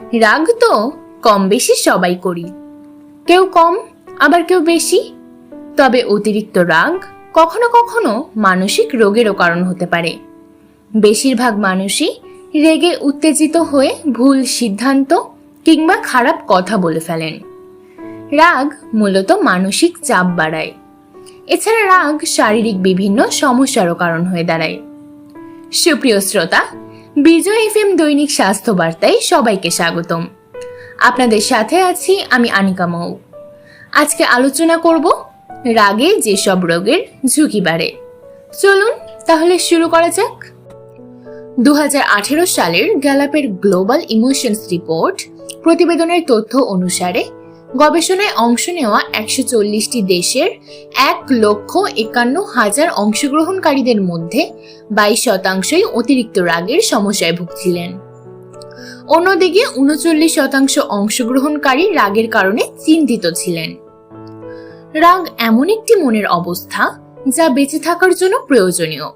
রাগ তো কম বেশি সবাই করি। কেউ কম, আবার কেউ বেশি। তবে অতিরিক্ত রাগ কখনো কখনো মানসিক রোগেরও কারণ হতে পারে। বেশিরভাগ মানুষই রেগে উত্তেজিত হয়ে ভুল সিদ্ধান্ত কিংবা খারাপ কথা বলে ফেলেন। রাগ মূলত মানসিক চাপ বাড়ায়। এছাড়া রাগ শারীরিক বিভিন্ন সমস্যারও কারণ হয়ে দাঁড়ায়। সুপ্রিয় শ্রোতা বিজয় এফ এম দৈনিক স্বাস্থ্য বার্তায় সবাইকে স্বাগতম। আপনাদের সাথে আছি আমি আনিকা মৌ। আজকে আলোচনা করব রাগে যেসব রোগের ঝুঁকি বাড়ে। চলুন তাহলে শুরু করা যাক। দু হাজার আঠেরো সালের গ্যালাপের গ্লোবাল ইমোশনস রিপোর্ট প্রতিবেদনের তথ্য অনুসারে গবেষণায় অংশ নেওয়া একশো চল্লিশটি দেশের এক লক্ষ একান্ন হাজার অংশগ্রহণকারীদের মধ্যে বাইশ শতাংশই অতিরিক্ত রাগের সমস্যায় ভুগছিলেন। অন্যদিকে উনচল্লিশ শতাংশ অংশগ্রহণকারী রাগের কারণে চিন্তিত ছিলেন। রাগ এমন একটি মনের অবস্থা যা বেঁচে থাকার জন্য প্রয়োজনীয়।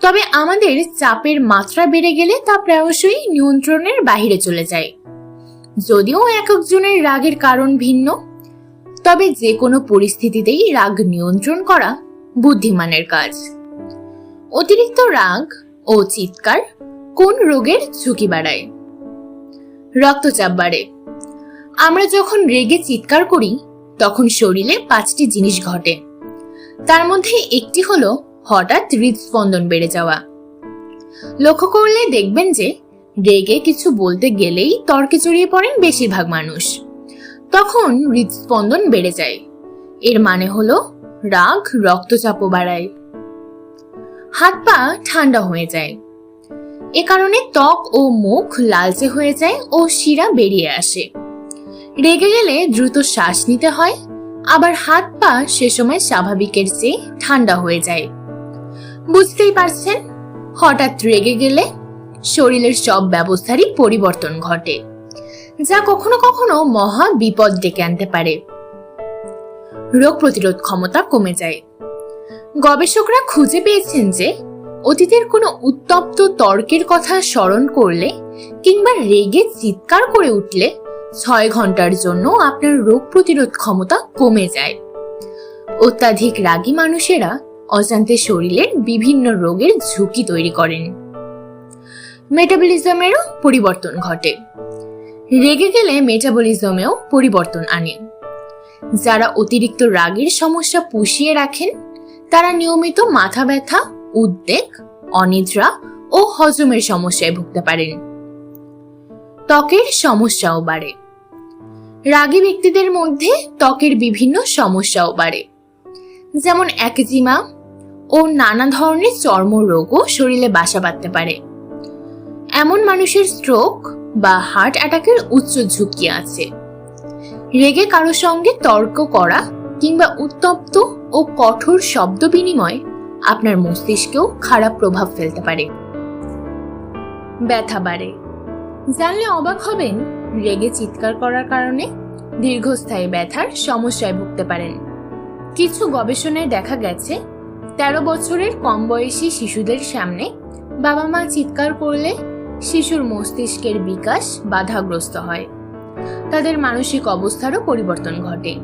তবে আমাদের চাপের মাত্রা বেড়ে গেলে তা প্রায়শই নিয়ন্ত্রণের বাহিরে চলে যায়। যদিও এক একজনের রাগের কারণ ভিন্ন, তবে যে কোনো পরিস্থিতিতেই রাগ নিয়ন্ত্রণ করা বুদ্ধিমানের কাজ। অতিরিক্ত রাগ ও চিৎকার কোন রোগের ঝুঁকি বাড়ায়? রক্তচাপ বাড়ে। আমরা যখন রেগে চিৎকার করি, তখন শরীরে পাঁচটি জিনিস ঘটে। তার মধ্যে একটি হলো হঠাৎ হৃদস্পন্দন বেড়ে যাওয়া। লক্ষ্য করলে দেখবেন যে রেগে কিছু বলতে গেলেই তর্কে জড়িয়ে পড়েন বেশিরভাগ মানুষ। তখন হৃদস্পন্দন বেড়ে যায়। এর মানে হলো রাগ রক্তচাপও বাড়ায়। হাত পা ঠান্ডা হয়ে যায়। এ কারণে ত্বক ও মুখ লালচে হয়ে যায় ও শিরা বেরিয়ে আসে। রেগে গেলে দ্রুত শ্বাস নিতে হয়, আবার হাত পা সে সময় স্বাভাবিকের চেয়ে ঠান্ডা হয়ে যায়। বুঝতেই পারছেন? হঠাৎ রেগে গেলে শরীরের সব ব্যবস্থারই পরিবর্তন ঘটে, যা কখনো কখনো মহা বিপদ ডেকে আনতে পারে। রোগ প্রতিরোধ ক্ষমতা কমে যায়। গবেষকরা খুঁজে পেয়েছেন যে, অতীতের কোনো উত্তপ্ত তর্কের কথা স্মরণ করলে কিংবা রেগে চিৎকার করে উঠলে ছয় ঘণ্টার জন্য আপনার রোগ প্রতিরোধ ক্ষমতা কমে যায়। অত্যাধিক রাগী মানুষেরা অজান্তে শরীরের বিভিন্ন রোগের ঝুঁকি তৈরি করেন। মেটাবলিজমেরও পরিবর্তন ঘটে। রেগে গেলে মেটাবলিজমেও পরিবর্তন আনে। যারা অতিরিক্ত রাগের সমস্যা পুষিয়ে রাখেন, তারা নিয়মিত মাথা ব্যথা, উদ্বেগ, অনিদ্রা ও হজমের সমস্যায় ভুগতে পারেন। ত্বকের সমস্যাও বাড়ে। রাগী ব্যক্তিদের মধ্যে ত্বকের বিভিন্ন সমস্যাও বাড়ে। যেমন একজিমা ও নানা ধরনের চর্মরোগও শরীরে বাসা বাঁধতে পারে। এমন মানুষের স্ট্রোক বা হার্ট অ্যাটাকের উচ্চ ঝুঁকি আছে। রেগে কারও সঙ্গে তর্ক করা কিংবা উত্তপ্ত ও কঠোর শব্দ বিনিময় আপনার মস্তিষ্কেও খারাপ প্রভাব ফেলতে পারে। ব্যথা বাড়ে। জানলে অবাক হবেন, রেগে চিৎকার করার কারণে দীর্ঘস্থায়ী ব্যথার সমস্যায় ভুগতে পারেন। কিছু গবেষণায় দেখা গেছে, তেরো বছরের কম বয়সী শিশুদের সামনে বাবা মা চিৎকার করলে শিশুর মস্তিষ্কের বিকাশ বাধাগ্রস্ত হয়। তাদের মানসিক অবস্থারও পরিবর্তন ঘটে।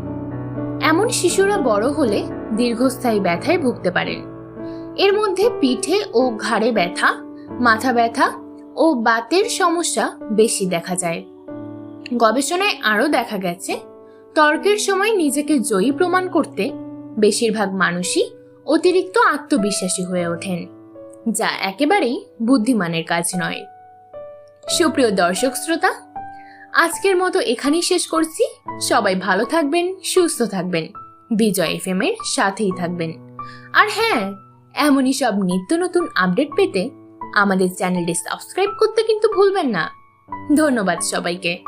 এমন শিশুরা বড় হলে দীর্ঘস্থায়ী ব্যথায় ভুগতে পারেন। এর মধ্যে পিঠে ও ঘাড়ে ব্যথা, মাথা ব্যথা ও বাতের সমস্যা বেশি দেখা যায়। গবেষণায় আরও দেখা গেছে, তর্কের সময় নিজেকে জয়ী প্রমাণ করতে বেশিরভাগ মানুষই অতিরিক্ত আত্মবিশ্বাসী হয়ে ওঠেন, যা একেবারেই বুদ্ধিমানের কাজ নয়। সুপ্রিয় দর্শক শ্রোতা, আজকের মতো এখানেই শেষ করছি। সবাই ভালো থাকবেন, সুস্থ থাকবেন। বিজয় এফ এর সাথেই থাকবেন। আর হ্যাঁ এমনই সব নিত্য নতুন আপডেট পেতে আমাদের চ্যানেলটি সাবস্ক্রাইব করতে কিন্তু ভুলবেন না। ধন্যবাদ সবাইকে।